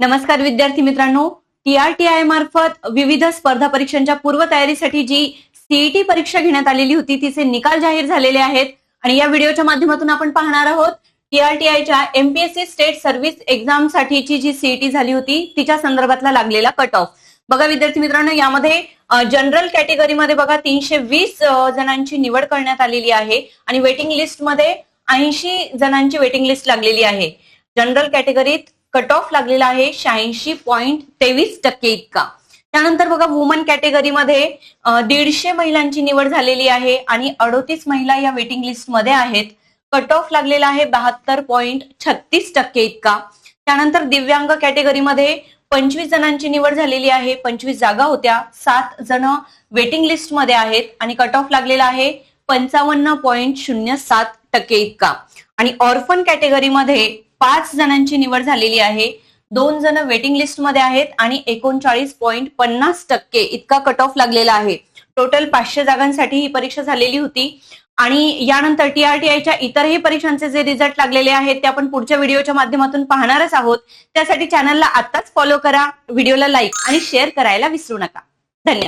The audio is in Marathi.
नमस्कार विद्यार्थी मित्रांनो. टीआरटीआय मार्फत विविध स्पर्धा परीक्षांच्या पूर्वतयारीसाठी जी सीईटी परीक्षा घेण्यात आलेली होती तिचे निकाल जाहीर झालेले आहेत. आणि या व्हिडिओच्या माध्यमातून आपण पाहणार आहोत टीआरटीआयच्या एमपीएससी स्टेट सर्व्हिस एक्झाम साठीची जी सीईटी झाली होती तिच्या संदर्भातला लागलेला कट ऑफ बघा विद्यार्थी मित्रांनो यामध्ये जनरल कॅटेगरीमध्ये बघा तीनशे वीस जणांची निवड करण्यात आलेली आहे. आणि वेटिंग लिस्टमध्ये ऐंशी जणांची वेटिंग लिस्ट लागलेली आहे. जनरल कॅटेगरीत कट ऑफ लागलेला आहे शहाऐंशी पॉईंट तेवीस टक्के इतका. त्यानंतर बघा वुमन कॅटेगरीमध्ये दीडशे महिलांची निवड झालेली आहे आणि अडोतीस महिला या वेटिंग लिस्टमध्ये आहेत. कट ऑफ लागलेला आहे बहात्तर पॉईंट छत्तीस टक्के इतका. त्यानंतर दिव्यांग कॅटेगरीमध्ये पंचवीस जणांची निवड झालेली आहे. पंचवीस जागा होत्या. सात जण वेटिंग लिस्टमध्ये आहेत आणि कट ऑफ लागलेला आहे पंचावन्न पॉईंट शून्य सात टक्के इतका. आणि ऑर्फन कॅटेगरीमध्ये पाच जणांची निवड झालेली आहे. दोन जण वेटिंग लिस्टमध्ये आहेत आणि एकोणचाळीस पॉईंट पन्नास टक्के इतका कट ऑफ लागलेला आहे. टोटल पाचशे जागांसाठी ही परीक्षा झालेली होती. आणि यानंतर टीआरटीआयच्या इतरही परीक्षांचे जे रिझल्ट लागलेले आहेत ते आपण पुढच्या व्हिडिओच्या माध्यमातून पाहणारच आहोत. त्यासाठी चॅनलला आत्ताच फॉलो करा व्हिडिओला लाईक आणि शेअर करायला विसरू नका. धन्यवाद.